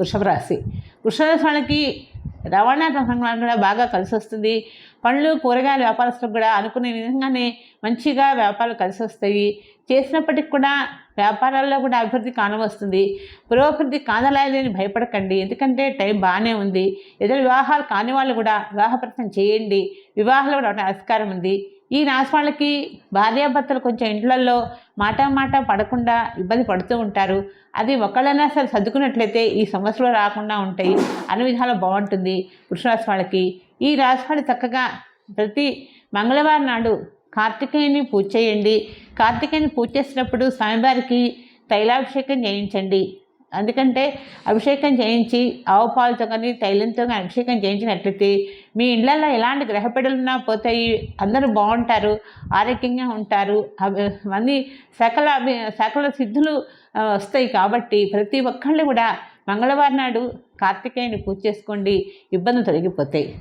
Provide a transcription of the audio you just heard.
వృషభ రాశి. వృషభ రాశి వాళ్ళకి రవాణా రంగంలో కూడా బాగా కలిసి వస్తుంది పండ్లు కూరగాయల వ్యాపారస్తులకు కూడా అనుకునే విధంగానే మంచిగా వ్యాపారాలు కలిసి వస్తాయి చేసినప్పటికి కూడా వ్యాపారాల్లో కూడా అభివృద్ధి కానవస్తుంది. పురోభివృద్ధి కానలేదని భయపడకండి. ఎందుకంటే టైం బాగానే ఉంది. ఎదురు వివాహాలు కాని వాళ్ళు కూడా వివాహ ప్రయత్నం చేయండి. వివాహాలు కూడా ఆస్కారం ఉంది. ఈ రాశి వాళ్ళకి భార్యాభర్తలు కొంచెం ఇంట్లలో మాట మాట పడకుండా ఇబ్బంది పడుతూ ఉంటారు. అది ఒకళ్ళైనా సరే సర్దుకున్నట్లయితే ఈ సమస్యలు రాకుండా ఉంటాయి. అన్ని విధాలు బాగుంటుంది వృషరాశి వాళ్ళకి. ఈ రాశి వాళ్ళు చక్కగా ప్రతి మంగళవారం నాడు కార్తికేయుని పూజ చేయండి. కార్తికేయుని పూజ చేసినప్పుడు స్వామివారికి తైలాభిషేకం చేయించండి. ఎందుకంటే అభిషేకం చేయించి ఆవు పాలతో కానీ తైలంతో కానీ అభిషేకం చేయించినట్లయితే మీ ఇళ్ళల్లో ఎలాంటి గ్రహపెడలున్నా పోతాయి. అందరూ బాగుంటారు ఆరోగ్యంగా ఉంటారు. అవి అన్ని సకల అభి- సకల సిద్ధులు వస్తాయి కాబట్టి ప్రతి ఒక్కళ్ళు కూడా మంగళవారం నాడు కార్తికేయుని పూజ చేసుకోండి. ఇబ్బందులు తొలగిపోతాయి.